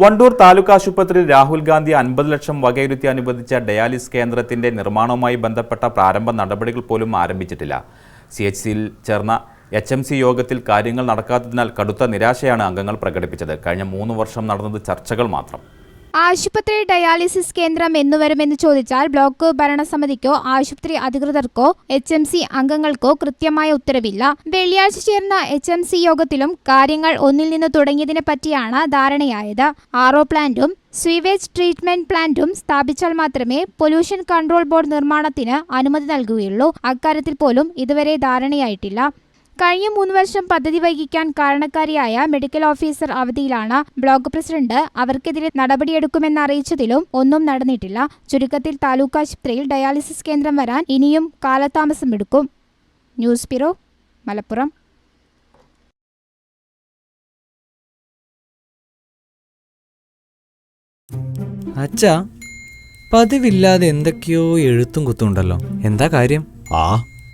വണ്ടൂർ താലൂക്ക് ആശുപത്രിയിൽ രാഹുൽ ഗാന്ധി അൻപത് ലക്ഷം വകയിരുത്തി അനുവദിച്ച ഡയാലിസ് കേന്ദ്രത്തിന്റെ നിർമ്മാണവുമായി ബന്ധപ്പെട്ട പ്രാരംഭ നടപടികൾ പോലും ആരംഭിച്ചിട്ടില്ല. സി എച്ച് സിയിൽ ചേർന്ന എച്ച് എം സി യോഗത്തിൽ കാര്യങ്ങൾ നടക്കാത്തതിനാൽ കടുത്ത നിരാശയാണ് അംഗങ്ങൾ പ്രകടിപ്പിച്ചത്. കഴിഞ്ഞ മൂന്ന് വർഷം നടന്നത് ചർച്ചകൾ മാത്രം. ആശുപത്രി ഡയാലിസിസ് കേന്ദ്രം എന്നു വരുമെന്ന് ചോദിച്ചാൽ ബ്ലോക്ക് ഭരണസമിതിക്കോ ആശുപത്രി അധികൃതർക്കോ എച്ച് എം സി അംഗങ്ങൾക്കോ കൃത്യമായ ഉത്തരവില്ല. വെള്ളിയാഴ്ച ചേർന്ന എച്ച് എം സി യോഗത്തിലും കാര്യങ്ങൾ ഒന്നിൽ നിന്ന് തുടങ്ങിയതിനെ പറ്റിയാണ് ധാരണയായത്. ആറോ പ്ലാന്റും സ്വീവേജ് ട്രീറ്റ്മെന്റ് പ്ലാന്റും സ്ഥാപിച്ചാൽ മാത്രമേ പൊല്യൂഷൻ കൺട്രോൾ ബോർഡ് നിർമ്മാണത്തിന് അനുമതി നൽകുകയുള്ളൂ. അക്കാര്യത്തിൽ പോലും ഇതുവരെ ധാരണയായിട്ടില്ല. കഴിഞ്ഞ മൂന്ന് വർഷം പദ്ധതി വൈകിക്കാൻ കാരണക്കാരിയായ മെഡിക്കൽ ഓഫീസർ അവധിയിലാണ് ബ്ലോക്ക് പ്രസിഡന്റ് അവർക്കെതിരെ നടപടിയെടുക്കുമെന്ന് അറിയിച്ചതിലും ഒന്നും നടന്നിട്ടില്ല. ചുരുക്കത്തിൽ താലൂക്ക് ആശുപത്രിയിൽ ഡയാലിസിസ് കേന്ദ്രം വരാൻ ഇനിയും കാലതാമസം എടുക്കും. News bureau Malappuram. അച്ഛാ പതിവില്ലാതെ എന്തൊക്കെയോ എഴുത്തും കുത്തുണ്ടല്ലോ എന്താ കാര്യം? ആ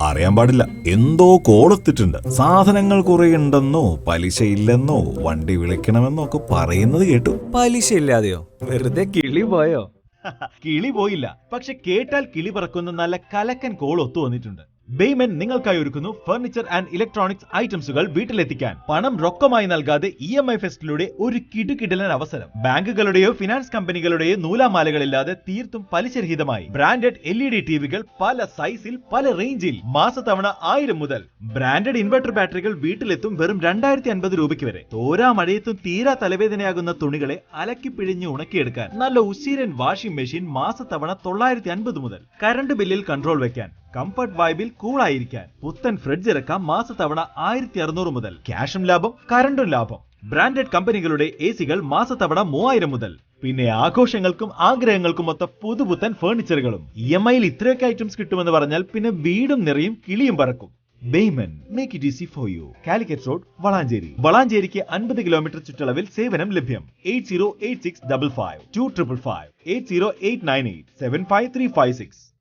അറിയാൻ പാടില്ല. എന്തോ കോളെത്തിട്ടുണ്ട്. സാധനങ്ങൾ കുറെ ഉണ്ടെന്നോ പലിശയില്ലെന്നോ വണ്ടി വിളിക്കണമെന്നോ ഒക്കെ പറയുന്നത് കേട്ടു. പലിശ ഇല്ലാതെയോ വെറുതെ കിളി പോയോ? കിളി പോയില്ല. പക്ഷെ കേട്ടാൽ കിളി പറക്കുന്ന നല്ല കലക്കൻ കോൾ ഒത്തു വന്നിട്ടുണ്ട്. ബെയ്മൻ നിങ്ങൾക്കായി ഒരുക്കുന്നു ഫർണിച്ചർ ആൻഡ് ഇലക്ട്രോണിക്സ് ഐറ്റംസുകൾ വീട്ടിലെത്തിക്കാൻ. പണം റൊക്കമായി നൽകാതെ ഇ എം ഐ ഫെസ്റ്റിലൂടെ ഒരു കിടുകിടലൻ അവസരം. ബാങ്കുകളുടെയോ ഫിനാൻസ് കമ്പനികളുടെയോ നൂലാമാലകളില്ലാതെ തീർത്തും പലിശരഹിതമായി. ബ്രാൻഡഡ് എൽ ഇ ഡി ടിവികൾ പല സൈസിൽ പല റേഞ്ചിൽ മാസത്തവണ ആയിരം മുതൽ. ബ്രാൻഡഡ് ഇൻവെർട്ടർ ബാറ്ററികൾ വീട്ടിലെത്തും വെറും രണ്ടായിരത്തി അൻപത് രൂപയ്ക്ക് വരെ. തോരാ മഴയത്തും തീരാ തലവേദനയാകുന്ന തുണികളെ അലക്കി പിഴിഞ്ഞ് ഉണക്കിയെടുക്കാൻ. നല്ല ഉശീരൻ വാഷിംഗ് മെഷീൻ മാസത്തവണ തൊള്ളായിരത്തി അൻപത് മുതൽ കറണ്ട് ബില്ലിൽ കൺട്രോൾ വെക്കാൻ കംഫർട്ട് വൈബിൽ കൂളായിരിക്കാൻ പുത്തൻ ഫ്രിഡ്ജ് ഇറക്കാം മാസത്തവണ ആയിരത്തി അറുന്നൂറ് മുതൽ ക്യാഷും ലാഭം കറണ്ടും ലാഭം. ബ്രാൻഡഡ് കമ്പനികളുടെ എ സികൾ മാസത്തവണ മൂവായിരം മുതൽ. പിന്നെ ആഘോഷങ്ങൾക്കും ആഗ്രഹങ്ങൾക്കും ഒത്ത പുതുപുത്തൻ ഫർണിച്ചറുകളും ഇ എം ഐയിൽ ഇത്രയൊക്കെ ഐറ്റംസ് കിട്ടുമെന്ന് പറഞ്ഞാൽ പിന്നെ വീടും നിറയും കിളിയും പറക്കും. ബെയ്മൻ make it easy for you Calicut road Valanchery. വളാഞ്ചേരിക്ക് അൻപത് കിലോമീറ്റർ ചുറ്റളവിൽ സേവനം ലഭ്യം. Eight zero eight six double five two triple five eight zero eight nine eight seven five three five six.